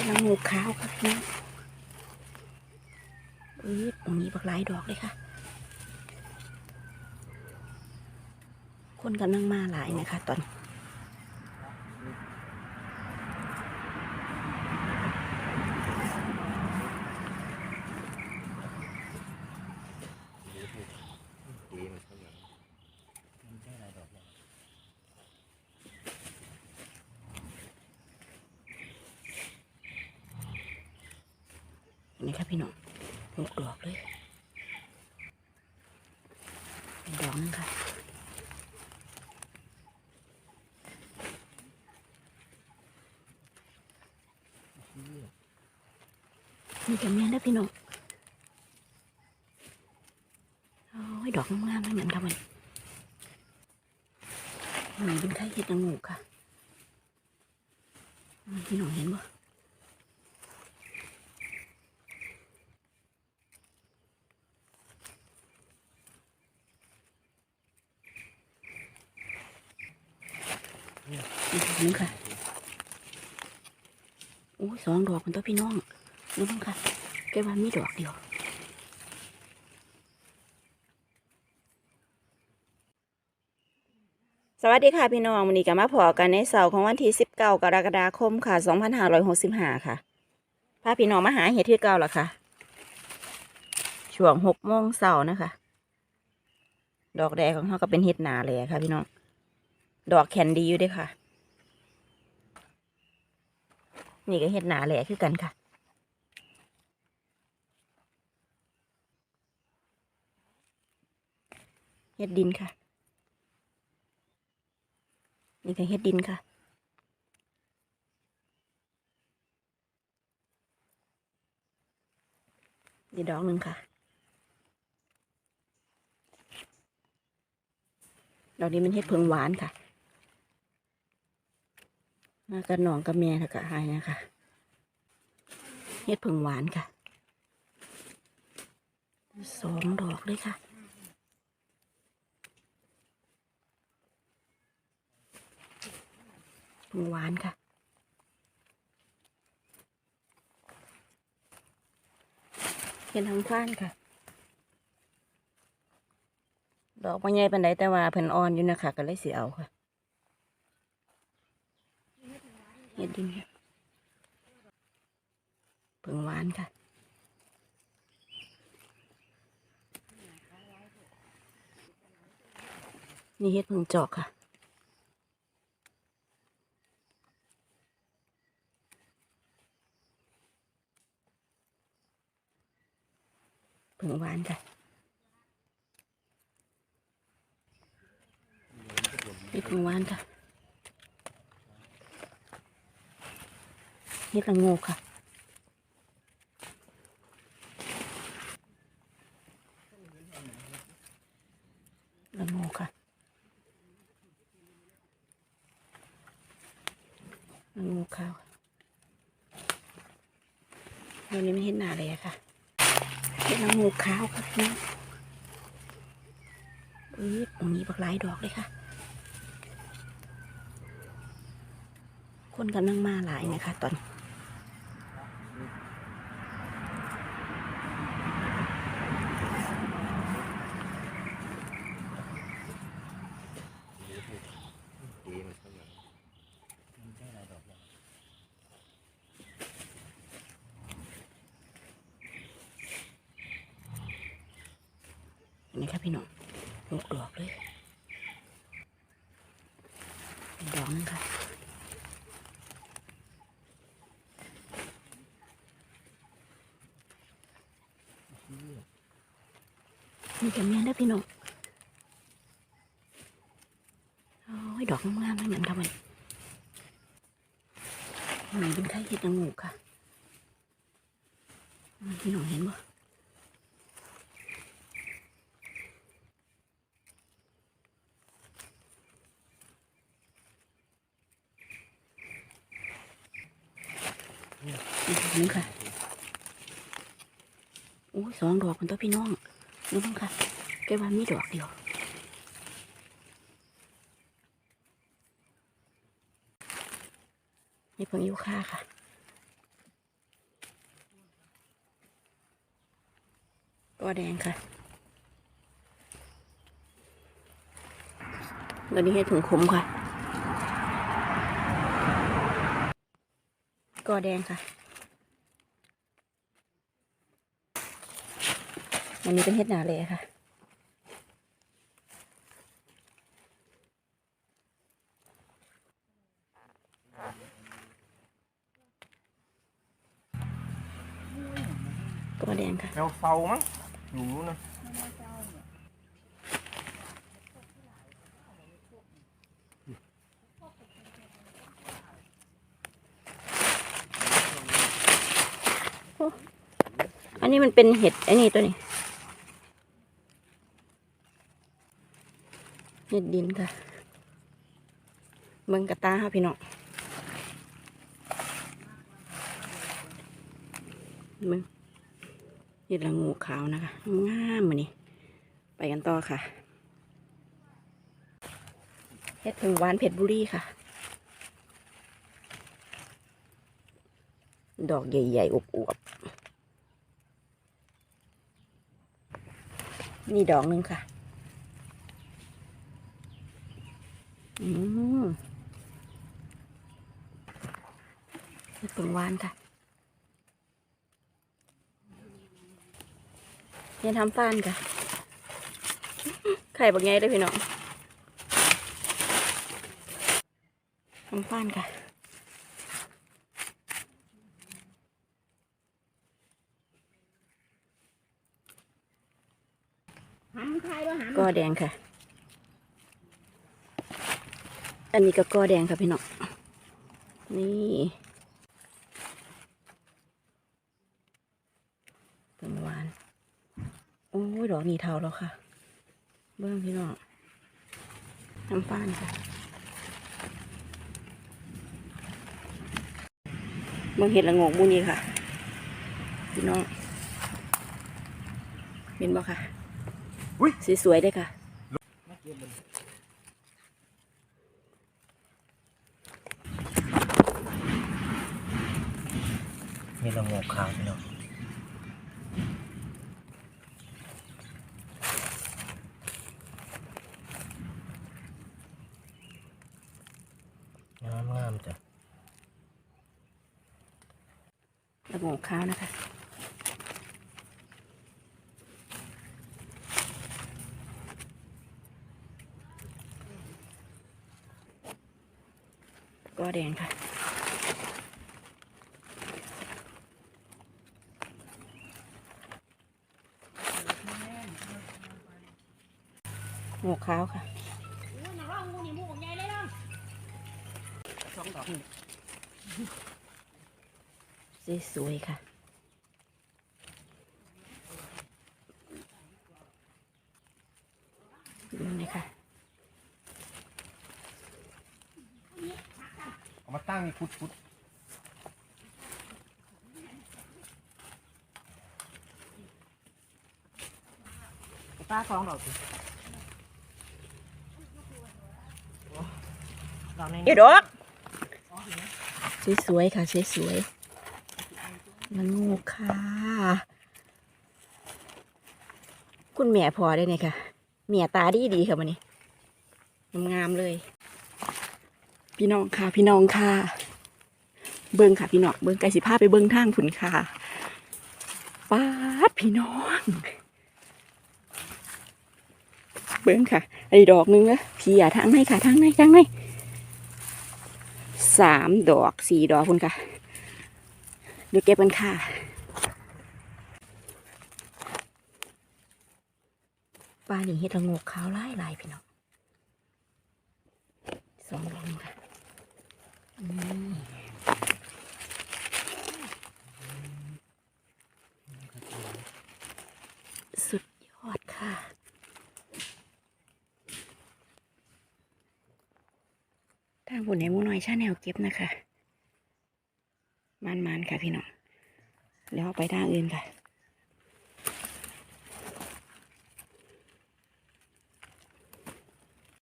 เป็นน้ำมูกขาวค่ะพี่น้องเอ้ยตรงนี้บักหลายดอกเลยค่ะ คนกำลังมาหลายนะคะตอนนี้ ดีมันข้างหลัง นี่ค่ะพี่น้องหกดอกเลยเป็นดอกนึงค่ะนี่จะเมียนนะพี่น้องโอ้ยดอกงามๆนั่นอย่างทำไมนี่เป็นไข่เห็ดนางงูค่ะพี่น้องเห็นบ่นี่ นี่ค่ะโอ้ยสองดอกมันตัวพี่น้องนี่บ้างค่ะแกว่ามีดอกเดียวสวัสดีค่ะพี่น้องวันนี้ก็มาพอกันในเสาร์ของวันที่19 กรกฎาคมค่ะ 2565 ค่ะพาพี่น้องมาหาเห็ดที่เก่าล่ะค่ะ ช่วง6โมงเสาร์นะคะ ดอกแดงของเขาก็เป็นเห็ดหนาเลยค่ะพี่น้อง ดอกแคนดีอยู่ด้วยค่ะ นี่ก็เห็ดหนาแหละคือกันค่ะ เห็ดดินค่ะ นี่ก็เห็ดดินค่ะดีดอกหนึ่งค่ะ ดอกนี้มันเห็ดเพิงหวานค่ะ มากับน้องกับแม่แล้วก็หายนะคะเห็ดเพิงหวานค่ะสองดอกเลยค่ะเพิงหวานค่ะเห็นทางฟ้านค่ะ ดอกมันใหญ่ปานใดแต่ว่าเพิ่นอ่อนอยู่นะคะก็เลยสิเอาค่ะ เห็ดดินค่ะเพิ่งหวานค่ะนี่เห็ดเพิ่งจอกค่ะเพิ่งหวานค่ะเห็ดของหวานค่ะ เห็ดละโงกค่ะละโงกค่ะละโงกขาวเดี๋ยวนี้ไม่เห็นหน้าเลยค่ะเห็ดละโงกขาวค่ะพี่น้องเอ้ยตรงนี้บักหลายดอกเลยค่ะ คนกำลังมาหลายนะคะตอนนี้ ดีมันข้างหลัง นี่ค่ะพี่น้องหกดอกเลยดอกนึงค่ะนี่จะเมีนได้พี่น้องโอ้ยดอกงามๆนั่นอย่างทำไมนี่เป็นไข่เห็ดนางงูค่ะพี่น้องเห็นบ่ นี่ค่ะโอ้สองดอกมันตัวพี่น้องนู้นค่ะแกว่ามีดอกเดียวนี่เพิ่งยุค่าค่ะตัวแดงค่ะตอนนี้ให้ถึงคุ้มค่ะ ก็แดงค่ะ อันนี้เป็นเห็ดหนาเลยค่ะก็แดงค่ะ แถวเสามั้งอยู่นู้นนะ อันนี้มันเป็นเห็ดไอ้นี่ตัวนี้ เห็ดดินค่ะเมืองกระตาค่ะพี่น้องมึงเห็ดละงูขาวนะคะงามมานี่ไปกันต่อค่ะ เห็ดถึงหวานเผ็ดบุรีค่ะ ดอกใหญ่ๆอวบๆนี่ดอกหนึ่งค่ะ อืมนี่ผงหวานค่ะเนี่ยทำฟ้านค่ะ ไข่บักไงเลยพี่น้องทำฟ้านค่ะ ก็แดงค่ะ อันนี้ก็ก้อแดงค่ะพี่น้อง นี่เป็นหวาน โอ้ยดอกนี้เทาแล้วค่ะ เบิ้องพี่น้องน้ำฟ้านค่ะเบิ้งเห็ดละโงกมูนี่ค่ะ พี่น้องเห็นบ่ค่ะ อุ้ยสวยๆได้อค่ะมีละงกขาวพี่น้องงามงามจ้ะระโงกข้าวนะคะ แดงค่ะโงกขาวค่ะสวยๆค่ะดูนี่ค่ะ เอามาตั้งนี่พุดพุดป้าสองดอกสิดอกในเอ็ดอกสวยๆค่ะสวยๆมันงูค่ะ คุณแม่พอได้ไงค่ะเมียตาดีดีๆค่ะมันนี้งามๆเลย พี่น้องค่ะ พี่น้องค่ะ เบิ้งค่ะ พี่น้องเบิ้งไก่สิพาไปเบิ้งทางผุนค่ะป้าดพี่น้อง เบิ้งค่ะไอ้ดอกนึงนะพี่อย่าทางไหนค่ะทางไหนทางไหนสามดอกสี่ดอกคุณค่ะเดี๋ยวเก็บกันค่ะปลาหนีเห็ดละงกขาวไล่ลายพี่น้องสองดอกค่ะ สุดยอดค่ะ ทางบุญในมูน้อยชาแนวเก็บนะคะมันๆค่ะพี่น้อง เดี๋ยวไปทางอื่นค่ะ